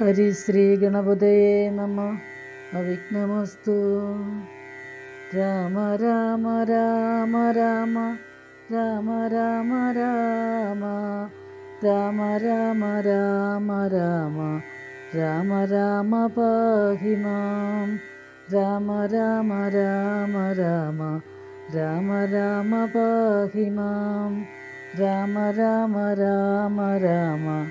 ഹരിശ്രീഗണപതയേ നമ. അവിഘ്നമസ്തു. രാമ രാമ രാമ രാമ. രാമ രാമ രാമ. രാമ രാമ രാമ രാമ. രാമ രാമ പാഹി മാം. രാമ രാമ രാമ രാമ. രാമ രാമ പാഹി മാം. രാമ രാമ രാമ രാമ.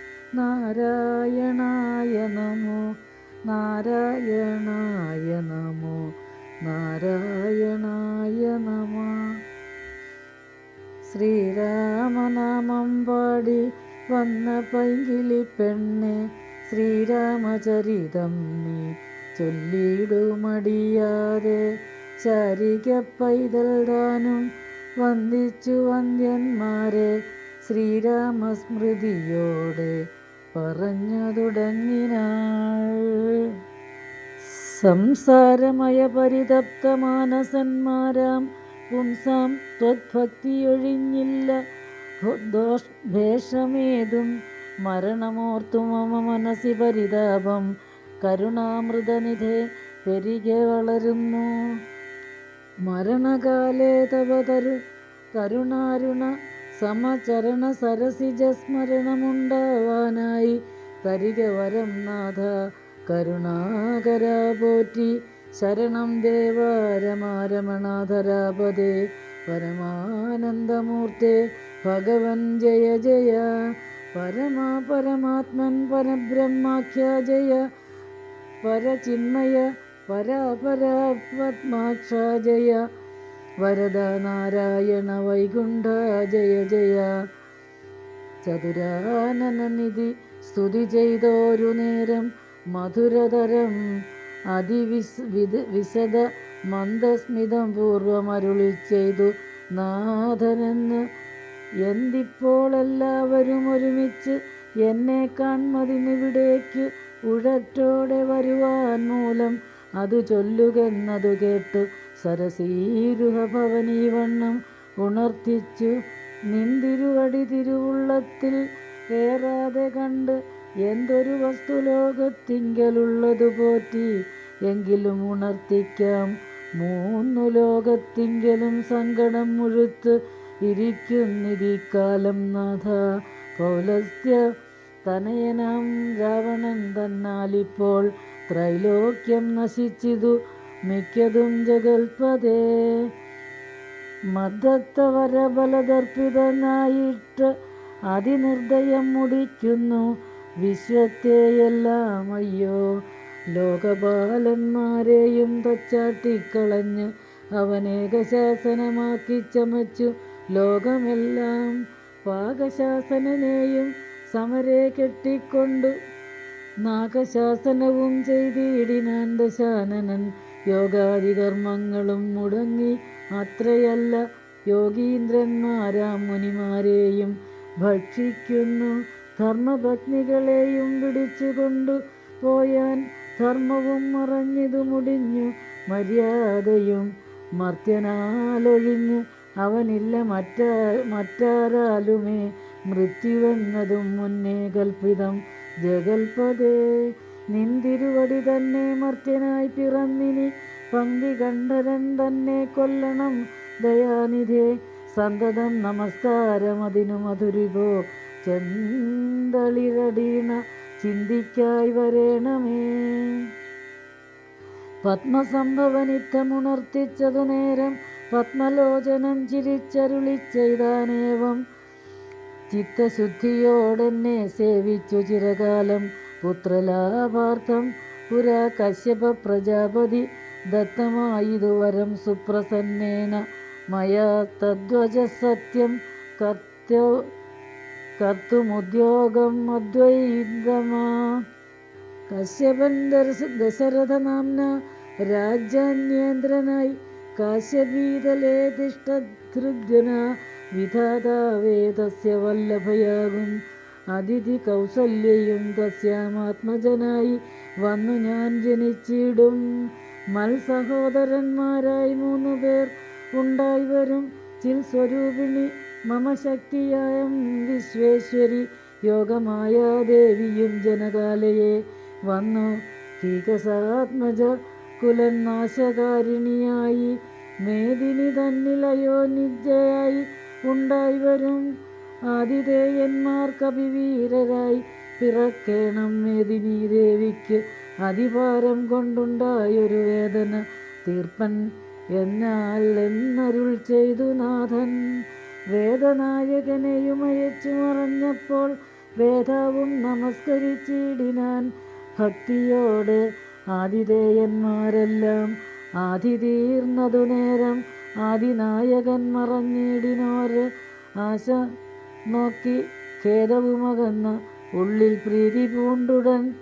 നാരായണായ നമോ നാരായണായ നമോ നാരായണായ നമ. ശ്രീരാമനാമം പാടി വന്ന പൈങ്കിളി പെണ്ണെ ശ്രീരാമചരിതം നീ ചൊല്ലിടുമടിയാതെ ശാരിക പൈതൽ താനും വന്ദിച്ചു വന്ദ്യന്മാരെ ശ്രീരാമസ്മൃതിയോടെ പറഞ്ഞു തുടങ്ങിനാൾ സംസാരമയ പരിതപ്ത മാനസന്മാരാം പുംസാം ത്വത്ഭക്തിയൊഴിഞ്ഞില്ല ദോഷ് ഭേഷമേതും മരണമോർത്തു മമ മനസ്സി പരിതാപം കരുണാമൃതനിധേ പെരികെ വളരുന്നു. മരണകാലേ തവതരു കരുണാരുണ സമചരണ സരസിജ സ്മരണമുണ്ടാവാനായി തരിക വരം നാഥ കരുണാകര പോറ്റി. ശരണം ദേവാരമാരമണാധരാപദേ പരമാനന്ദമൂർത്തെ ഭഗവൻ ജയ ജയ. പരമാ പരമാത്മൻ പരബ്രഹ്മാഖ്യ ജയ. പരചിന്മയ പരാപരാത്മാക്ഷ ജയ. വരദ നാരായണ വൈകുണ്ഠ ജയ ജയ. ചതുരാനനനിധി സ്തുതി ചെയ്തോരു നേരം മധുരതരം അതിവിസ് വിദ വിശദ മന്ദസ്മിതം പൂർവമരുളി ചെയ്തു നാഥനെന്ന് എന്തിപ്പോൾ എല്ലാവരും ഒരുമിച്ച് എന്നെ കാൺമതിനിവിടേക്ക് ഉഴറ്റോടെ വരുവാൻ മൂലം അത് ചൊല്ലുകെന്നതു കേട്ടു സരസീരുഹ ഭവനീ വണ്ണം ഉണർത്തിച്ചു. നിന്തിരുവടി തിരുവുള്ളത്തിൽ ഏറാതെ കണ്ട് എന്തൊരു വസ്തു ലോകത്തിങ്കലുള്ളതു പോറ്റി. എങ്കിലും ഉണർത്തിക്കാം. മൂന്നു ലോകത്തിങ്കലും സങ്കടം മുഴുത്ത് ഇരിക്കുന്നിരിക്കാലം നാഥ. പൗലസ്ത്യ തനയനാം രാവണൻ തന്നാലിപ്പോൾ ത്രൈലോക്യം നശിച്ചിതു. മിക്കതും ജഗൽപതേ. മദ്ദത്തവരബലദർപ്പിതനായിട്ട് അതിനിർദ്ദയം മുടിക്കുന്നു വിശ്വത്തെയെല്ലാം. അയ്യോ ലോകപാലന്മാരെയും തച്ചാട്ടിക്കളഞ്ഞ് അവനേകശാസനമാക്കി ചമച്ചു ലോകമെല്ലാം. പാകശാസനനെയും സമരെ കെട്ടിക്കൊണ്ടു നാഗശാസനവും ചെയ്തിടിനാൻ ദശാനനൻ യോഗാദികർമ്മങ്ങളും മുടങ്ങി അത്രയല്ല യോഗീന്ദ്രന്മാരാം മുനിമാരെയും ഭക്ഷിക്കുന്നു. ധർമ്മപത്നികളെയും പിടിച്ചുകൊണ്ടു പോയാൻ ധർമ്മവും മറഞ്ഞതു മുടിഞ്ഞു മര്യാദയും മർത്യനാലൊഴിഞ്ഞ്. അവനില്ല മറ്റാ മറ്റാരാലുമേ മൃത്യുവെന്നതും മുന്നേ കൽപ്പിതം ജഗൽപതേ. നിന്തിരുവടി തന്നെ മർത്യനായി പിറന്നിനി പന്തി കണ്ഠരൻ തന്നെ കൊല്ലണം. ദയാനിധേ സന്തതം നമസ്കാരം അതിനു മധുരിപോ ചെന്തളിരടീണ ചിന്തിക്കായി വരേണമേ. പത്മസംഭവനിത്തമുണർത്തിച്ചതു നേരം പത്മലോചനം ചിരിച്ചരുളി ചെയ്താനേവം. ചിത്തശുദ്ധിയോടെന്നെ സേവിച്ചു ചിരകാലം. പുത്രലാഭാർത്ഥം പുരാ കശ്യപ പ്രജാപതി ദത്തമായിതു വരം സുപ്രസന്നേന. മയാ തദ്വജ സത്യം കർത്യോ കർത്തുമുദ്യോഗം അദ്വൈതമാ. കശ്യപൻ ദർശ- ദശരഥനാംന രാജ്യാന്യേന്ദ്രനായി കാശ്യപീതലേ തിഷ്ടധൃജന വിധാതാവേദസ്യ വല്ലഭയാകും. അതിഥി കൗസല്യയും തസ്യാമാത്മജനായി വന്നു ഞാൻ ജനിച്ചിടും. മൽ സഹോദരന്മാരായി മൂന്നു പേർ ഉണ്ടായി വരും. ചിൽ സ്വരൂപിണി മമ ശക്തിയായം വിശ്വേശ്വരി യോഗമായ ദേവിയും ജനകാലയെ വന്നു. കീകസാത്മജ കുലനാശകാരിണിയായി മേദിനി തന്നിലയോ നിജയായി ഉണ്ടായി വരും. ആതിഥേയന്മാർ കവിവീരരായി പിറക്കേണം മേദിനി ദേവിക്ക് അതിഭാരം കൊണ്ടുണ്ടായൊരു വേദന. തീർപ്പൻ എന്നാൽ എന്നരുൾ ചെയ്തു നാഥൻ. വേദനായകനെയും അയച്ചു മറഞ്ഞപ്പോൾ വേദാവും നമസ്കരിച്ചിടിനാൻ. ഭക്തിയോടെ ആതിഥേയന്മാരെല്ലാം ആതിതീർന്നതു നേരം ആദിനായകൻ മറഞ്ഞിടിനോര്. ആശ നോക്കി ഖേദവുമകന്ന ഉള്ളിൽ പ്രീതി പൂണ്ടുടൻ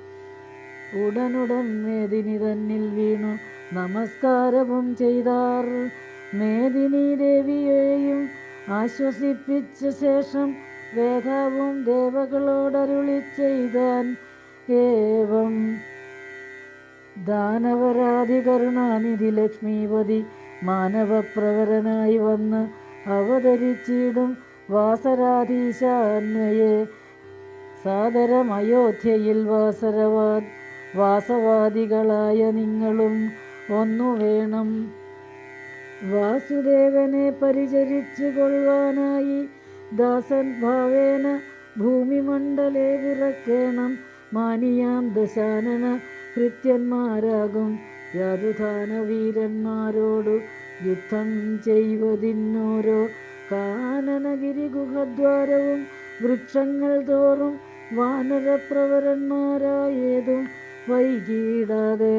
ഉടനുടൻ മേദിനി തന്നിൽ വീണു നമസ്കാരവും ചെയ്താർ. മേദിനി ദേവിയെയും ആശ്വസിപ്പിച്ച ശേഷം വേദാവും ദേവകളോടരുളി ചെയ്താൻ ഏവം ദാനവരാധികരുണാനിധി ലക്ഷ്മീപതി മാനവപ്രവരനായി വന്ന് അവതരിച്ചിടും വാസരാധീശാന്വയെ സാദരം അയോധ്യയിൽ വാസരവാ വാസവാദികളായ നിങ്ങളും ഒന്നു വേണം. വാസുദേവനെ പരിചരിച്ചു കൊള്ളുവാനായി ദാസൻ ഭാവേന ഭൂമിമണ്ഡലെ വിറക്കേണം. മാനിയാം ദശാനന കൃത്യന്മാരാകും. യാതുധാന വീരന്മാരോടു യുദ്ധം ചെയ്വതിന്നോരോ കാനനഗിരി ഗുഹദ്വാരവും വൃക്ഷങ്ങൾ തോറും വാനരപ്രവരന്മാരായതും വൈകിടാതെ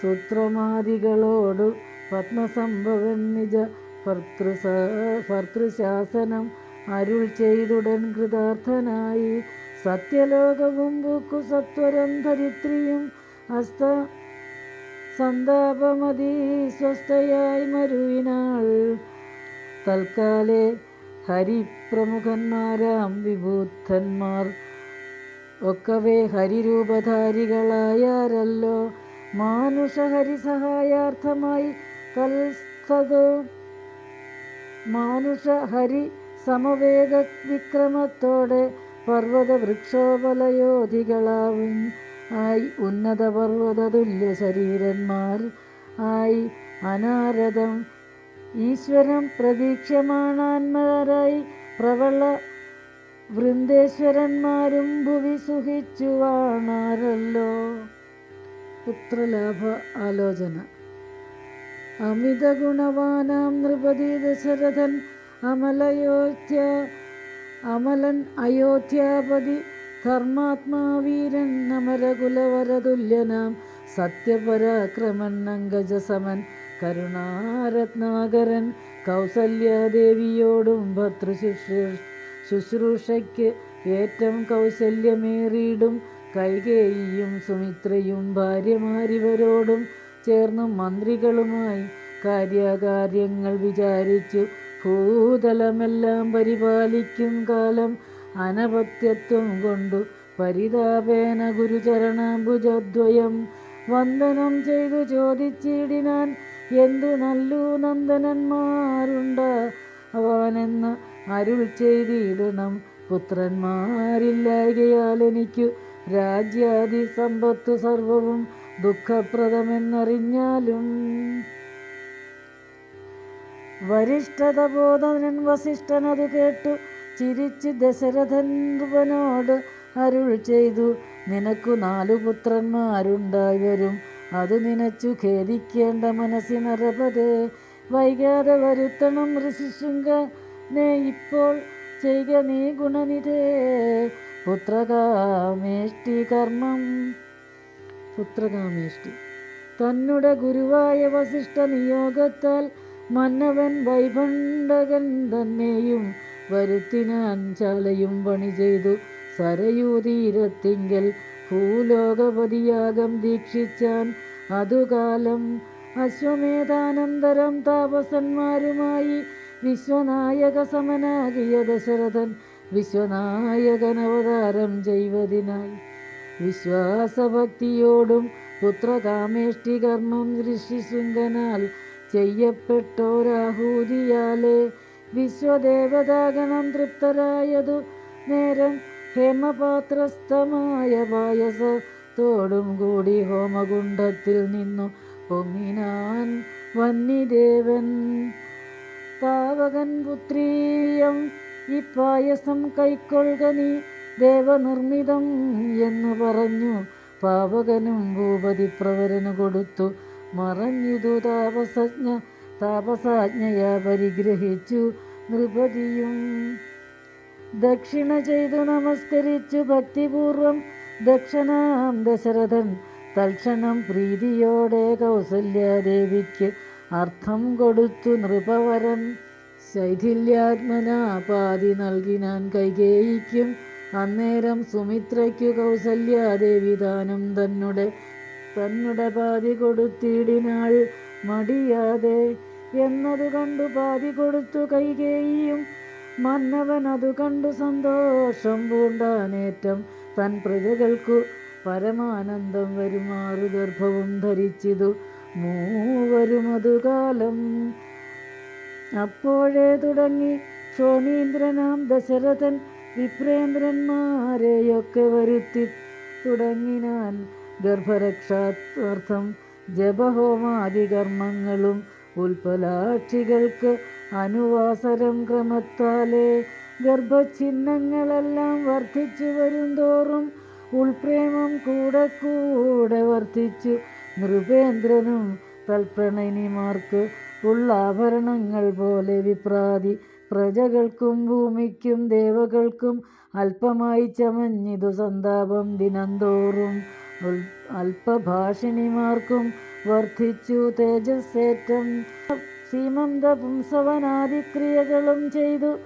സൂത്രമാദികളോടു പത്മസംഭവൻ നിജ ഭർത്തൃസ ഭർത്തൃശാസനം അരുൾ ചെയ്തുടൻ കൃതാർത്ഥനായി സത്യലോകവും പൂക്കു സത്വരം ധരിത്രിയും അസ്ത സന്താപമതി സ്വസ്ഥയായി മരുവിനാൾ തൽക്കാലെ ഹരിപ്രമുഖന്മാരാം വിഭൂത്തന്മാർ ഒക്കവേ ഹരിരൂപധാരികളായാരല്ലോ? മാനുഷഹരിസഹായാർത്ഥമായി തൽസ്ഥതോ. മാനുഷഹരി സമവേഗ വിക്രമത്തോടെ പർവത വൃക്ഷോപലയോധികളാവും ആയി ഉന്നത പർവത തുല്യ ശരീരന്മാർ ആയി അനാരതം ഈശ്വരം പ്രതീക്ഷമാണാന്മാരായി പ്രവള വൃന്ദേശ്വരന്മാരും ഭുവി സുഖിച്ചുവാണാരല്ലോ പുത്രലാഭ ആലോചന. അമിത ഗുണവാനാം നൃപതി ദശരഥൻ അമലയോധ്യ അമലൻ അയോധ്യാപതി ധർമാത്മാവീരൻ അമരകുലവരതുല്യനാം സത്യപരാക്രമൻ അങ്കജസമൻ കരുണാരത്നാകരൻ കൗസല്യാദേവിയോടും ഭർത്തൃശുശ്രൂ ശുശ്രൂഷയ്ക്ക് ഏറ്റം കൗശല്യമേറിയിടും കൈകേയിയും സുമിത്രയും ഭാര്യമാരിവരോടും ചേർന്ന് മന്ത്രികളുമായി കാര്യകാര്യങ്ങൾ വിചാരിച്ചു. ഭൂതലമെല്ലാം പരിപാലിക്കും കാലം അനപത്യത്വം കൊണ്ടു. പരിതാപേന ഗുരുചരണാംബുജദ്വയം വന്ദനം ചെയ്തു ചോദിച്ചിടിനാൻ എന്തു നല്ലു നന്ദനന്മാരുണ്ട്? അവനെന്ന് അരുൾ ചെയ്തിടണം പുത്രന്മാരില്ലായകയാൽ എനിക്കു രാജ്യാദി സമ്പത്ത് സർവവും ദുഃഖപ്രദമെന്നറിഞ്ഞാലും. വരിഷ്ഠത ബോധനൻ വസിഷ്ഠനതു കേട്ടു. ചിരിച്ച് ദശരഥൻ അരുൾ ചെയ്തു. നിനക്കു നാലു പുത്രന്മാരുണ്ടായി വരും അത് നിനച്ചു ഖേദിക്കേണ്ട മനസ്സിനറപതേ. വൈകാതെ വരുത്തണം ഋഷിശൃംഗനെ ഇപ്പോൾ ചെയ്യുക നീ ഗുണനിരേ പുത്രകാമേഷ്ടി കർമ്മം. പുത്രകാമേഷ്ടി. തന്നുടെ ഗുരുവായ വസിഷ്ഠ നിയോഗത്താൽ മന്നവൻ വൈഭണ്ഡകൻ തന്നെയും വരുത്തിനാൻ ചാലയും പണി ചെയ്തു. സരയൂതീരത്തിങ്കൽ ഭൂലോകപതിയാകം ദീക്ഷിച്ചാൻ അതുകാലം അശ്വമേധാനന്തരം താപസന്മാരുമായി വിശ്വനായക സമനാകിയ ദശരഥൻ വിശ്വനായകൻ അവതാരം ചെയ്വതിനായി വിശ്വാസഭക്തിയോടും പുത്രകാമേഷ്ടി കർമ്മം ഋഷിശൃംഗനാൽ ചെയ്യപ്പെട്ടോരാഹൂതിയാലേ വിശ്വദേവതാഗണം തൃപ്തരായതു നേരം ഹേമപാത്രസ്ഥമായ പായസത്തോടും കൂടി ഹോമകുണ്ഡത്തിൽ നിന്നു പൊങ്ങിനാൻ വന്നിദേവൻ. താവകൻ പുത്രീയം ഈ പായസം കൈക്കൊള്ളുക നീ ദേവനിർമ്മിതം എന്ന് പറഞ്ഞു. പാവകനും ഭൂപതി പ്രവരന് കൊടുത്തു. മറഞ്ഞിതു താപസജ്ഞ താപസാജ്ഞയ പരിഗ്രഹിച്ചു നൃപതിയും. ദക്ഷിണ ചെയ്തു നമസ്കരിച്ചു ഭക്തിപൂർവം. ദക്ഷനാം ദശരഥൻ തൽക്ഷണം പ്രീതിയോടെ കൗസല്യാദേവിക്ക് അർത്ഥം കൊടുത്തു നൃപവരൻ ശൈഥില്യാത്മനാ പാതി നൽകിനാൻ കൈകേയിക്കും. അന്നേരം സുമിത്രയ്ക്കു കൗസല്യാദേവി ദാനം തന്നുടെ തന്നുടെ പാതി കൊടുത്തിടിനാൾ മടിയാതെ. എന്നതു കണ്ടു പാതി കൊടുത്തു കൈകേയിയും. മന്നവൻ അതു കണ്ടു സന്തോഷം പൂണ്ടാനേറ്റം. തൻ പ്രജകൾക്കു പരമാനന്ദം വരുമാറു ഗർഭവും ധരിച്ചിതു. മൂവരും കാലം അപ്പോഴേ തുടങ്ങി. ക്ഷോണീന്ദ്രനാം ദശരഥൻ വിപ്രേന്ദ്രന്മാരെയൊക്കെ വരുത്തി തുടങ്ങിനാൻ ഗർഭരക്ഷാർത്ഥം ജപഹോമാദി കർമ്മങ്ങളും ഉൽപ്പലാക്ഷികൾക്ക് അനുവാസരം ക്രമത്താലേ ഗർഭചിഹ്നങ്ങളെല്ലാം വർദ്ധിച്ചു വരുംതോറും ഉൾപ്രേമം കൂടെ കൂടെ വർദ്ധിച്ചു. നൃപേന്ദ്രനും തൽപ്രണയിനിമാർക്ക് ഉള്ള ആഭരണങ്ങൾ പോലെ വിപ്രാതി. പ്രജകൾക്കും ഭൂമിക്കും ദേവകൾക്കും അല്പമായി ചമഞ്ഞിതു സന്താപം ദിനംതോറും. അല്പഭാഷിണിമാർക്കും വർദ്ധിച്ചു തേജസ്സേറ്റം. സീമന്ത പുംസവനാദിക്രിയകളും ചെയ്തു.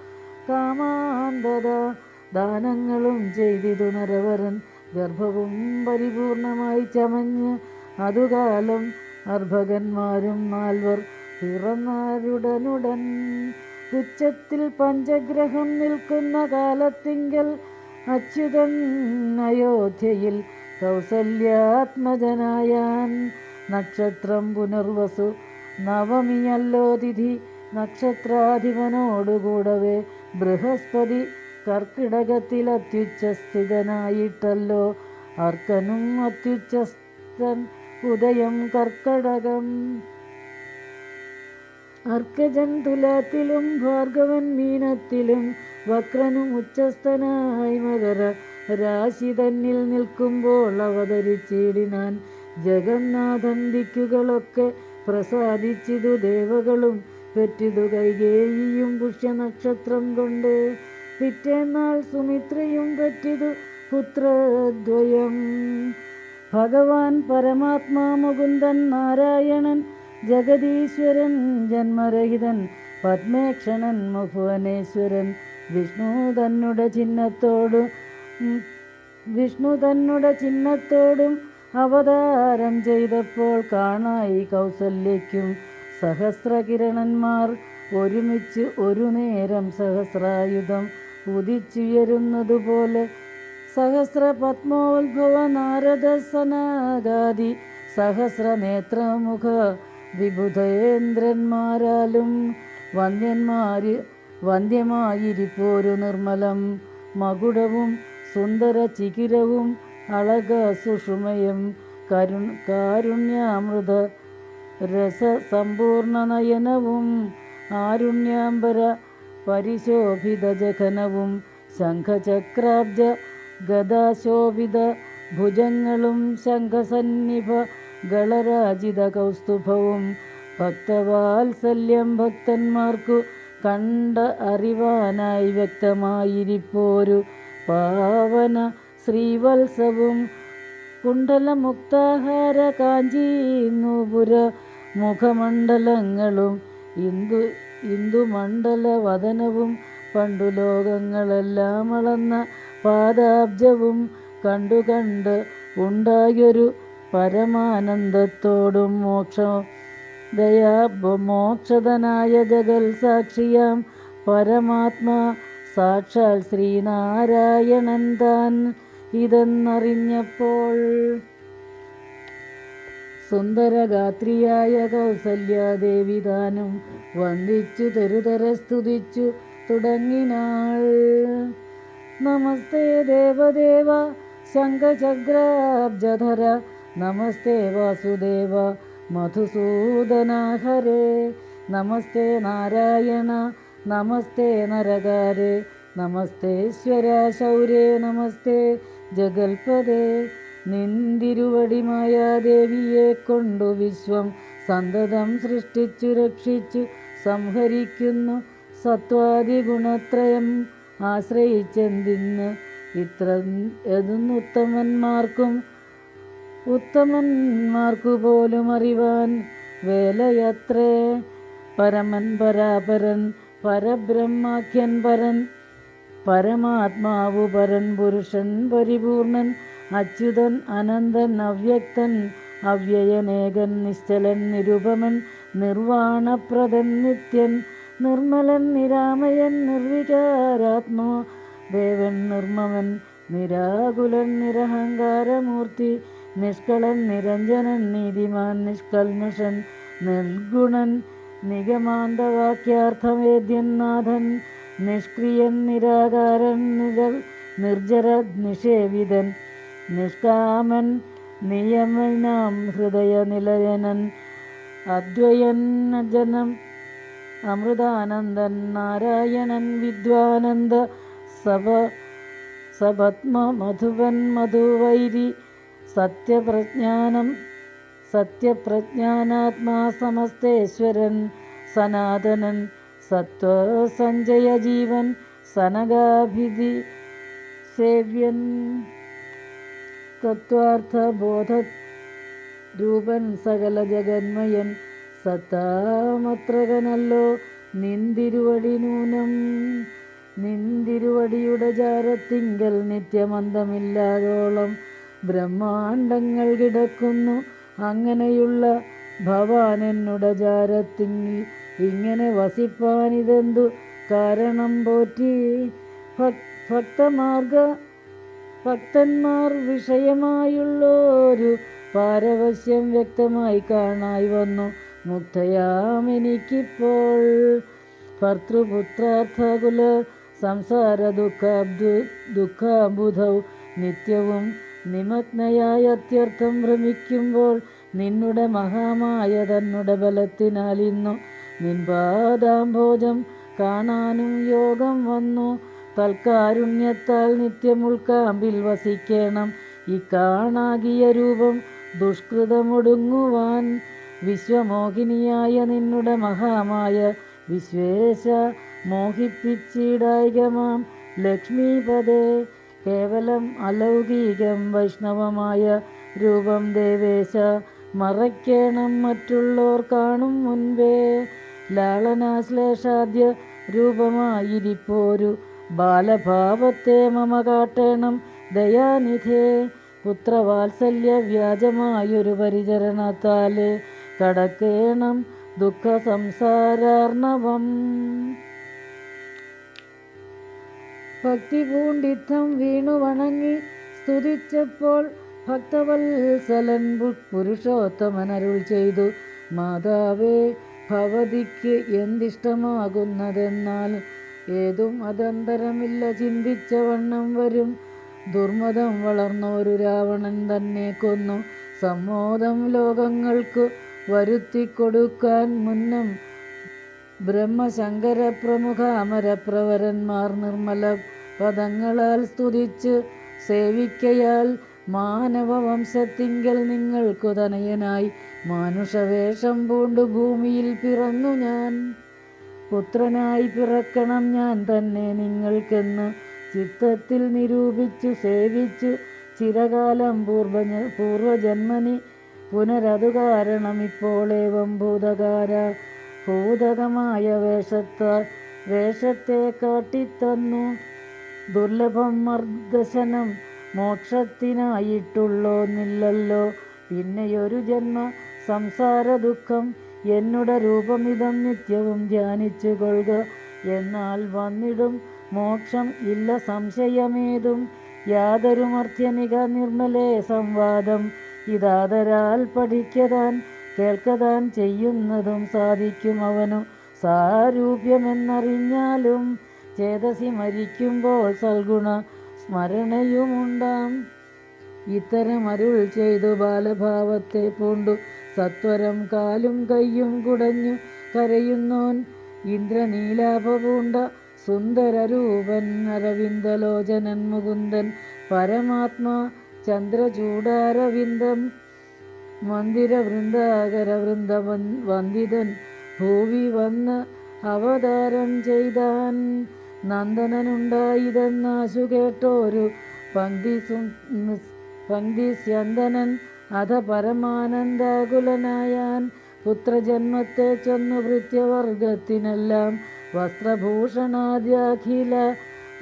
കാമാന്തത ദാനങ്ങളും ചെയ്തിതു നരവരൻ. ഗർഭവും പരിപൂർണമായി ചമഞ്ഞ് അതുകാലം അർഭകന്മാരും നാൽവർ പിറന്നാരുടനുടൻ. ഉച്ചത്തിൽ പഞ്ചഗ്രഹം നിൽക്കുന്ന കാലത്തിങ്കൽ അച്യുതൻ അയോധ്യയിൽ കൗസല്യാത്മജനായാൻ. നക്ഷത്രം പുനർവസു നവമിയല്ലോ തിഥി നക്ഷത്രാധിപനോടുകൂടവേ ബൃഹസ്പതി കർക്കിടകത്തിൽ അത്യുച്ചസ്ഥിതനായിട്ടല്ലോ അർക്കനും അത്യുച്ചസ്ഥൻ ഉദയം കർക്കടകം. അർക്കജൻ തുലാത്തിലും ഭാർഗവൻ മീനത്തിലും വക്രനും ഉച്ചസ്ഥനായി മകര രാശി തന്നിൽ നിൽക്കുമ്പോൾ അവതരിച്ചിടിനാൻ ജഗന്നാഥൻ ദിക്കുകളൊക്കെ പ്രസാദിച്ചിതു ദേവകളും പെറ്റിതു കൈകേയിയും പുഷ്യനക്ഷത്രം കൊണ്ട്. പിറ്റേന്നാൾ സുമിത്രയും പറ്റിതു പുത്രദ്വയം. ഭഗവാൻ പരമാത്മാ മുകുന്ദൻ നാരായണൻ ജഗദീശ്വരൻ ജന്മരഹിതൻ പത്മേക്ഷണൻ മുഭുവനേശ്വരൻ വിഷ്ണു തന്നുടെ ചിഹ്നത്തോടും വിഷ്ണു തന്നുടെ ചിഹ്നത്തോടും അവതാരം ചെയ്തപ്പോൾ കാണായി കൗസല്യയ്ക്കും സഹസ്രകിരണന്മാർ. ഒരുമിച്ച് ഒരു നേരം സഹസ്രായുധം ഉദിച്ചുയരുന്നതുപോലെ സഹസ്ര പത്മോത്ഭവ നാരദ സനാഗാദി സഹസ്രനേത്രമുഖ വിബുധേന്ദ്രന്മാരാലും വന്യന്മാര് വന്യമായിരിപ്പോരു നിർമ്മലം. മകുടവും സുന്ദര ചികിരവും അളക സുഷുമയം കരു കാരുണ്യാമൃത രസസമ്പൂർണ നയനവും ആരുണ്യാംബര പരിശോഭിത ജഘനവും ശംഖചക്രാബ്ജ ഗദാശോഭിത ഭുജങ്ങളും ശംഖസന്നിഭ ഗളരാജിത കൗസ്തുഭവും ഭക്തവാത്സല്യം ഭക്തന്മാർക്കു കണ്ട അറിവാനായി വ്യക്തമായിരിപ്പോരു പാവന ശ്രീവത്സവും കുണ്ടലമുക്താഹാര കാഞ്ചി മുഖമണ്ഡലങ്ങളും ഇന്ദു ഇന്ദുമണ്ഡല വദനവും പണ്ടു ലോകങ്ങളെല്ലാം അളന്ന പാദാബ്ജവും കണ്ടു കണ്ട് ഉണ്ടായൊരു പരമാനന്ദത്തോടും മോക്ഷ ദയാ മോക്ഷതനായ ജഗൽ സാക്ഷിയാം പരമാത്മാ. സാക്ഷാൽ ശ്രീനാരായണൻ താൻ ഇതെന്നറിഞ്ഞപ്പോൾ സുന്ദരഗാത്രിയായ കൗസല്യാദേവി താനും വന്ദിച്ചു തെരുതര സ്തുതിച്ചു തുടങ്ങിനാൾ. നമസ്തേ ദേവദേവ ശംഖചക്രാബ്ജധര നമസ്തേ വാസുദേവ മധുസൂദനാഹരേ നമസ്തേ നാരായണ നമസ്തേ നരകാരേ നമസ്തേശ്വര ശൗരേ നമസ്തേ ജഗൽപദേ നിന്തിരുവടിമായാദേവിയെ കൊണ്ടു വിശ്വം സന്തതം സൃഷ്ടിച്ചു രക്ഷിച്ചു സംഹരിക്കുന്നു സത്വാദിഗുണത്രയം. ആശ്രയിച്ചെന്തിന്ന് ഇത്ര എതുന്നുത്തമന്മാർക്കും? ഉത്തമന്മാർക്കു പോലും അറിവാൻ വേലയത്രേ. പരമൻ പരാപരൻ പരബ്രഹ്മാഖ്യൻ പരൻ പരമാത്മാവു പരൻ പുരുഷൻ പരിപൂർണൻ അച്യുതൻ അനന്തൻ അവ്യക്തൻ അവ്യയനേകൻ നിശ്ചലൻ നിരുപമൻ നിർവാണപ്രദൻ നിത്യൻ നിർമ്മലൻ നിരാമയൻ നിർവികാരാത്മാ ദേവൻ നിർമ്മമൻ നിരാകുലൻ നിരഹങ്കാരമൂർത്തി നിഷ്കളൻ നിരഞ്ജനൻ നീതിമാൻ നിഷ്കൽമഷൻ നിർഗുണൻ നിഗമാന്തവാക്യാർത്ഥവേദ്യൻ നാഥൻ നിഷ്ക്രിയൻ നിരാകാരൻ നിഴൽ നിർജര നിഷേവിതൻ. നിഷ്കാമൻ നിയമനാം ഹൃദയനിലയനൻ. അദ്വയൻ ജനം അമൃതാനന്ദൻ. നാരായണൻ വിദ്വാനന്ദ. സഭ സപത്മ മധുവൻ മധുവൈരി. സത്യപ്രജ്ഞാനം സത്യപ്രജ്ഞാനാത്മാ സമസ്തേശ്വരൻ. സനാതനൻ സത്വസഞ്ജയ ജീവൻ സനകാഭിധി സേവ്യൻ. തത്വാർത്ഥബോധ രൂപൻ സകല ജഗന്മയൻ സത്താമത്രകനല്ലോ നിന്തിരുവടി നൂനം. നിന്തിരുവടിയുടെ ജാരത്തിങ്കൽ നിത്യമന്തമില്ലാതോളം ബ്രഹ്മാണ്ടങ്ങൾ കിടക്കുന്നു. അങ്ങനെയുള്ള ഭവാൻ എന്നുടെ ജാരത്തിങ്കിൽ ഇങ്ങനെ വസിപ്പാനിതെന്തു കാരണം പോറ്റി? ഭക് ഭക്തമാർഗ ഭക്തന്മാർ വിഷയമായുള്ളൊരു പാരവശ്യം വ്യക്തമായി കാണായി വന്നു. മുക്തയാം എനിക്കിപ്പോൾ ഭർത്തൃപുത്രാർത്ഥകുല സംസാര ദുഃഖാബ്ദു ദുഃഖാബുധൗ നിത്യവും നിമഗ്നയായ അത്യർത്ഥം ഭ്രമിക്കുമ്പോൾ നിന്നുടെ മഹാമായ തന്നുടെ ബലത്തിനാൽ ഇന്നു നിൻപാദാംഭോജം കാണാനും യോഗം വന്നു. തൽക്കാരുണ്യത്താൽ നിത്യം ഉൾക്കാമ്പിൽ വസിക്കണം. ഈ കാണാകിയ രൂപം ദുഷ്കൃതമൊടുങ്ങുവാൻ വിശ്വമോഹിനിയായ നിന്നുടെ മഹാമായ വിശ്വേശ മോഹിപ്പിച്ചിടായികമാം. ലക്ഷ്മീപദേ കേവലം അലൗകികം വൈഷ്ണവമായ രൂപം ദേവേശ മറയ്ക്കണം മറ്റുള്ളോർ കാണും മുൻപേ. ലാളനാശ്ലേഷാദ്യ രൂപമായിരിപ്പോരു. ബാലഭാവത്തെ മമ കാട്ടേണം ദയാനിധേ. പുത്രവാത്സല്യ വ്യാജമായൊരു പരിചരണത്താൽ കടക്കേണം ദുഃഖ സംസാരാർണവം ഭക്തി പൂണ്ടിത്തം വീണു വണങ്ങി സ്തുതിച്ചപ്പോൾ ഭക്തവത്സലൻ പുരുഷോത്തമനരുൾ ചെയ്തു. മാതാവേ ഭവതിക്ക് എന്തിഷ്ടമാകുന്നതെന്നാൽ ഏതും അതന്തരമില്ല ചിന്തിച്ച വണ്ണം വരും. ദുർമതം വളർന്നൊരു രാവണൻ തന്നെ കൊന്നു. സമ്മോദം ലോകങ്ങൾക്ക് വരുത്തി കൊടുക്കാൻ മുന്നം ബ്രഹ്മശങ്കര പ്രമുഖ അമരപ്രവരന്മാർ നിർമ്മല പദങ്ങളാൽ സ്തുതിച്ച് സേവിക്കയാൽ മാനവവംശത്തിങ്കൽ നിങ്ങൾക്കു തനയനായി. മാനുഷവേഷം പൂണ്ടു ഭൂമിയിൽ പിറന്നു ഞാൻ. പുത്രനായി പിറക്കണം ഞാൻ തന്നെ നിങ്ങൾക്കെന്ന് ചിത്തത്തിൽ നിരൂപിച്ചു സേവിച്ചു. ചിരകാലം പൂർവ പൂർവജന്മനി പുനരതു കാരണം ഇപ്പോളേവം ഭൂതകാര ഭൂതകമായ വേഷത്താൽ വേഷത്തെ കാട്ടിത്തന്നു. ദുർലഭം മർദ്ദശനം മോക്ഷത്തിനായിട്ടുള്ളോന്നില്ലല്ലോ. പിന്നെയൊരു ജന്മ സംസാര ദുഃഖം എന്നുടെ രൂപമിതം നിത്യവും ധ്യാനിച്ചു കൊള്ളുക എന്നാൽ വന്നിടും മോക്ഷം ഇല്ല സംശയമേതും. യാതൊരു മർത്യനിക നിർമ്മലേ സംവാദം. ഇതാതരാൽ പഠിക്കതാൻ കേൾക്കതാൻ ചെയ്യുന്നതും സാധിക്കും അവനു. സാരൂപ്യമെന്നറിഞ്ഞാലും ചേതസി മരിക്കുമ്പോൾ സൽഗുണ സ്മരണയുമുണ്ടാം. ഇത്തരം അരുൾ ചെയ്തു ബാലഭാവത്തെ പൂണ്ടു. സത്വരം കാലും കയ്യും കുടഞ്ഞു കരയുന്നോൻ ഇന്ദ്രനീലാപൂണ്ട സുന്ദരരൂപൻ അരവിന്ദലോചനൻ മുകുന്ദൻ പരമാത്മാ ചന്ദ്രചൂടാരവിന്ദം മന്ദിര വൃന്ദാകര വൃന്ദ വന്ദിതൻ ഭൂവി വന്ന് അവതാരം ചെയ്താൻ നന്ദനനുണ്ടായിതെന്നാശു കേട്ടോരു പങ്ക്തി പങ്ക്തി സ്യന്തനൻ അധ പരമാനന്ദാകുലനായാൻ പുത്രജന്മത്തെ ചെന്നു ഭൃത്യവർഗത്തിനെല്ലാം വസ്ത്രഭൂഷണാദ്യാഖില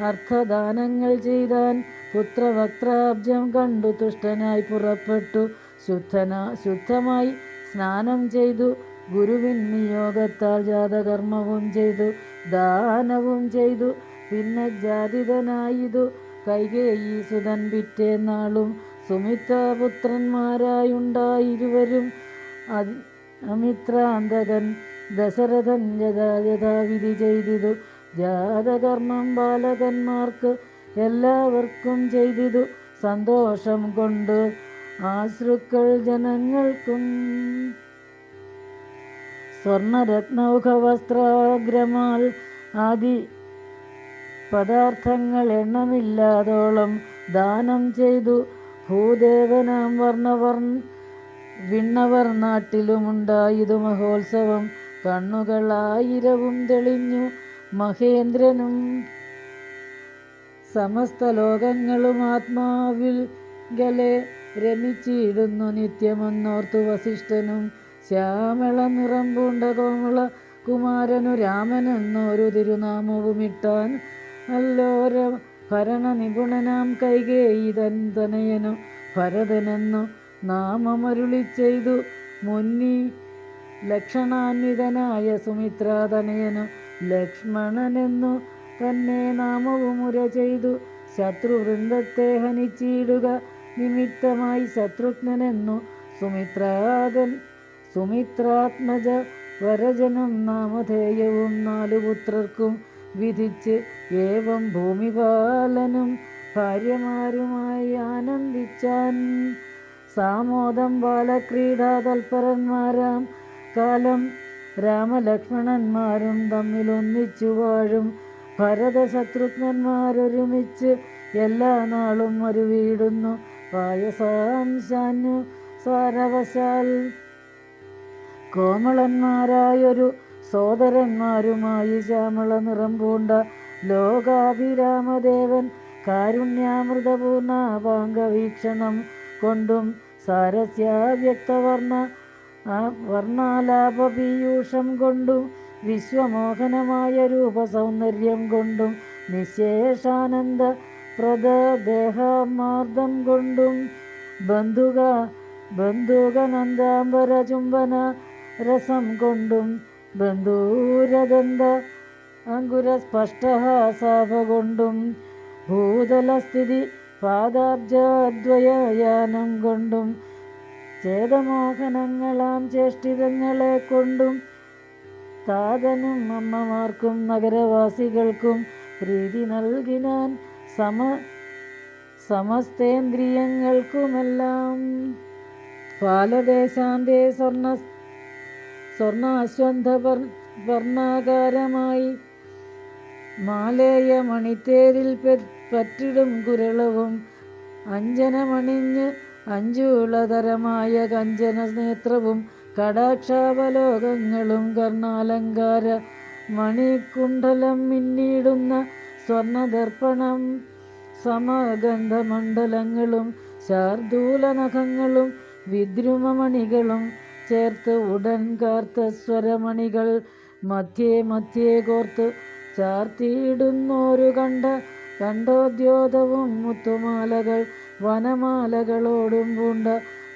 അർത്ഥദാനങ്ങൾ ചെയ്താൻ പുത്രവക്രാബ്ജം കണ്ടു തുഷ്ടനായി പുറപ്പെട്ടു. ശുദ്ധന ശുദ്ധമായി സ്നാനം ചെയ്തു. ഗുരുവിൻ നിയോഗത്താൽ ജാതകർമ്മവും ചെയ്തു. ദാനവും ചെയ്തു. പിന്നെ ജാതിതനായിതു കൈകേയി സുതൻ പിറ്റേന്നാളും സുമിത്രപുത്രന്മാരായുണ്ടായിരുവരും അമിത്രാന്തകൻ ദശരഥൻ യഥാ യഥാവിധി ചെയ്തിതു. ജാതകർമ്മം ബാലകന്മാർക്ക് എല്ലാവർക്കും ചെയ്തിതു. സന്തോഷം കൊണ്ട് ആശ്രുക്കൾ ജനങ്ങൾക്കും. സ്വർണരത്നൗഖവസ്ത്രാഗ്രമാൽ ആദി പദാർത്ഥങ്ങൾ എണ്ണമില്ലാതോളം ദാനം ചെയ്തു. ഭൂദേവനാം വർണവർ വിണ്ണവർ നാട്ടിലുമുണ്ടായതു മഹോത്സവം. കണ്ണുകളായിരവും തെളിഞ്ഞു. മഹേന്ദ്രനും സമസ്ത ലോകങ്ങളും ആത്മാവിൽ ഗലെ രമിച്ചിടുന്നു നിത്യമെന്നോർത്തു വസിഷ്ഠനും. ശ്യാമള നിറം പൂണ്ട കോമള കുമാരനു രാമനെന്നൊരു തിരുനാമവുമിട്ടാൻ അല്ലോര ഭരണ നിപുണനാം കൈകേയി തൻ തനയനു ഭരതനെന്നു നാമമരുളി ചെയ്തു. മുന്നി ലക്ഷണാന്വിതനായ സുമിത്രാതനയനു ലക്ഷ്മണനെന്നു തന്നെ നാമവുമുര ചെയ്തു. ശത്രുവൃന്ദത്തെ ഹനിച്ചിടുക നിമിത്തമായി ശത്രുഘ്നെന്നു സുമിത്രാതൻ സുമിത്രാത്മജ വരജനും നാമധേയവും നാലു പുത്രർക്കും വിധിച്ച് ഏവം ഭൂമിപാലനും ഭാര്യമാരുമായി ആനന്ദിച്ചാൻ. സാമോദം ബാലക്രീഡാ തൽപരന്മാരാം. കാലം രാമലക്ഷ്മണന്മാരും തമ്മിൽ ഒന്നിച്ചു വാഴും. ഭരതശത്രുഘ്നന്മാരൊരുമിച്ച് എല്ലാ നാളും ഒരു വീടുന്നു. പായസാംശാന്യു സാരവശാൽ. കോമളന്മാരായൊരു സോദരന്മാരുമായി ശ്യാമള നിറം പൂണ്ട ലോകാഭിരാമദേവൻ കാരുണ്യാമൃതപൂർണ പാങ്കവീക്ഷണം കൊണ്ടും സാരസ്യാവ്യക്തവർണ വർണാലാപപീയൂഷം കൊണ്ടും വിശ്വമോഹനമായ രൂപസൗന്ദര്യം കൊണ്ടും നിശേഷാനന്ദ പ്രദേഹമാർദ്ദം കൊണ്ടും ബന്ധുക ബന്ധുകനന്ദാംബര ചുംബന രസം കൊണ്ടും ബന്ധൂരദന്ത അങ്കുരസ്പഷ്ടഹാസാഭ കൊണ്ടും ഭൂതലസ്ഥിതി പാദാബ്ജദ്വയയാനം കൊണ്ടും ചേതമോഹനങ്ങളാം ചേഷ്ടിതങ്ങളെ കൊണ്ടും താതനും അമ്മമാർക്കും നഗരവാസികൾക്കും പ്രീതി നൽകിനാൻ സമ സമസ്തേന്ദ്രിയങ്ങൾക്കുമെല്ലാം പാലദേശാന്തേ സ്വർണ സ്വർണാശ്വന്ധ വർണാകാരമായി മാലേയ മണിത്തേരിൽ പറ്റിടും കുരളവും അഞ്ജനമണിഞ്ഞ് അഞ്ചുളതരമായ കഞ്ചന നേത്രവും കടാക്ഷാവലോകങ്ങളും കർണാലങ്കാര മണികുണ്ഡലം മിന്നിടുന്ന സ്വർണദർപ്പണം സമഗന്ധമണ്ഡലങ്ങളും ശാർദൂലനഖങ്ങളും വിദ്രുമമണികളും ചേർത്ത് ഉടൻ കാർത്ത സ്വരമണികൾ മധ്യേ മധ്യേ കോർത്ത് ചാർത്തിയിടുന്നോരു കണ്ട കണ്ടോദ്യോതവും മുത്തുമാലകൾ വനമാലകളോടും പൂണ്ട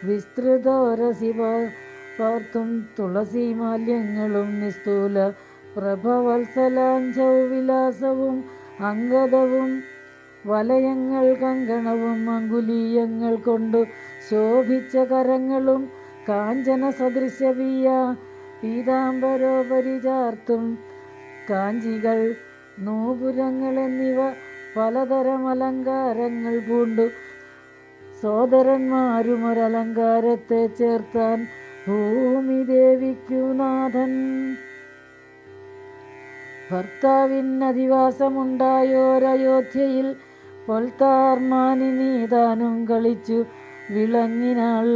വിസ്തൃതോരസി പാർത്തും തുളസി മാല്യങ്ങളും നിസ്തൂല പ്രഭവത്സലാഞ്ചൗ വിലാസവും അംഗതവും വലയങ്ങൾ കങ്കണവും അങ്കുലീയങ്ങൾ കൊണ്ടു ശോഭിച്ച കരങ്ങളും കാഞ്ചന സദൃശവീയ പീതാംബരോപരി ചാർത്തും കാഞ്ചികൾ നൂപുരങ്ങൾ എന്നിവ പലതരം അലങ്കാരങ്ങൾ പൂണ്ടു. സോദരന്മാരും ഒരലങ്കാരത്തെ ചേർത്താൻ ഭൂമി ദേവിക്കു നാഥൻ. ഭർത്താവിനധിവാസമുണ്ടായോരയോധ്യയിൽ പൊൽത്താർമാനിനി താനും കളിച്ചു. വിളങ്ങിനാൾ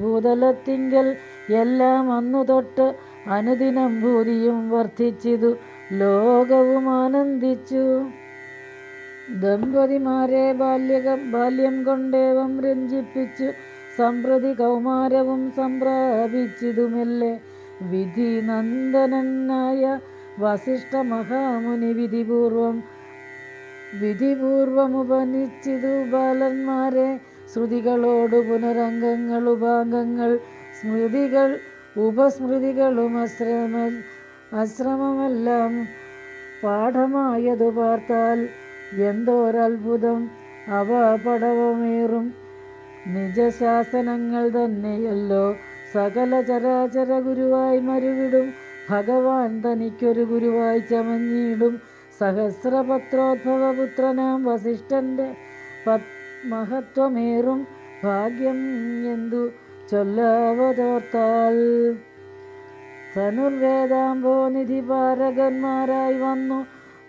ഭൂതലത്തിങ്കൽ എല്ലാം അന്നു തൊട്ട് അനുദിനം ഭൂതിയും വർദ്ധിച്ചിതു ലോകവും ആനന്ദിച്ചു. ദമ്പതിമാരെ ബാല്യക ബാല്യം കൊണ്ടേവം രഞ്ജിപ്പിച്ചു സമ്പ്രതി കൗമാരവും സംപ്രാപിച്ചിതുമെല്ലെ. വിധി നന്ദനനായ വസിഷ്ഠ മഹാമുനി വിധിപൂർവം വിധിപൂർവമുപനിച്ചിതു ബാലന്മാരെ ശ്രുതികളോട് പുനരംഗങ്ങൾ ഉപാംഗങ്ങൾ സ്മൃതികൾ ഉപസ്മൃതികളും അശ്രമ അശ്രമമെല്ലാം പാഠമായതു പാർത്താൽ എന്തോരത്ഭുതം. അവ പടവമേറും. നിജശാസനങ്ങൾ തന്നെയല്ലോ. സകല ചരാചര ഗുരുവായി മരുവിടും. ഭഗവാൻ തനിക്കൊരു ഗുരുവായി ചമഞ്ഞിടും. സഹസ്രപത്രോദ്ഭവപുത്രനാം വസിഷ്ഠന്റെ പത് മഹത്വമേറും ഭാഗ്യം എന്തു ചൊല്ലാവതോർത്താൽ. ധനുർവേദാംബോ നിധിപാരകന്മാരായി വന്നു.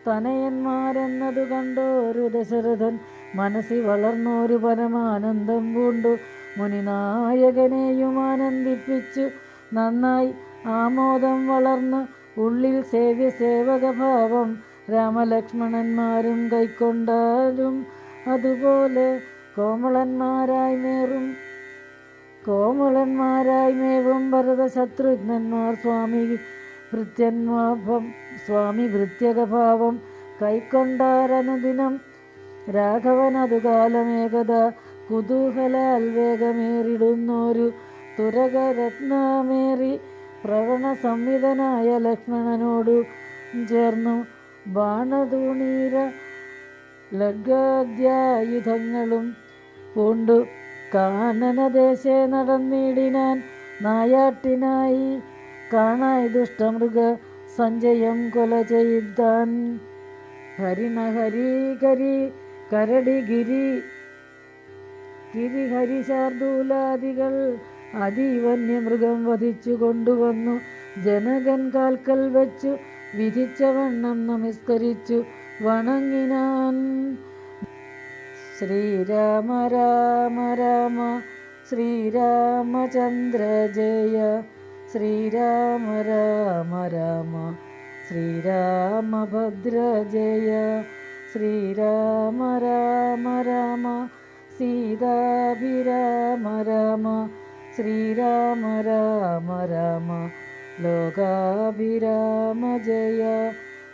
തനയന്മാരെന്നതു കണ്ടോരു ദശരഥൻ മനസ്സിൽ വളർന്നോരു പരമാനന്ദം പൂണ്ടു. മുനിനായകനെയും ആനന്ദിപ്പിച്ചു. നന്നായി ആമോദം വളർന്നു ഉള്ളിൽ സേവ്യ സേവകഭാവം രാമലക്ഷ്മണന്മാരും കൈക്കൊണ്ടാലും അതുപോലെ കോമളന്മാരായി മേറും. കോമളന്മാരായി മേവും ഭരത ശത്രുഘ്നന്മാർ സ്വാമി ഭൃത്യന്മാഭം സ്വാമി ഭൃത്യകഭാവം കൈക്കൊണ്ടാരനുദിനം. രാഘവനതു കാലമേകത കുതൂഹലാൽ വേഗമേറിടുന്നോരു തുരകരത്നമേറി പ്രവണ സംവിധനായ ലക്ഷ്മണനോടു ചേർന്നു. ബാണതൂണീര ലഗാദ്യായുധങ്ങളും പൂണ്ടു. കാനനദേശേ നടന്നിടിനാൻ നായാട്ടിനായി കാണായി ദുഷ്ടമൃഗ സഞ്ജയം കൊല ചെയ്താൻ. ഹരിണ കരടിഗിരി കരി കരടി ഗിരി ഗിരിഹരിശാർദൂലാദികൾ അതിവന്യമൃഗം വധിച്ചു കൊണ്ടുവന്നു. ജനകൻ കാൽക്കൽ വെച്ചു വിധിച്ചവണ്ണം നമസ്കരിച്ചു. वणङ्गिनान् श्रीराम राम राम श्रीरामचन्द्रजय श्रीराम राम राम श्रीरामभद्र जय श्रीराम राम राम सीताभिराम राम श्रीराम राम राम लोकाभिराम जय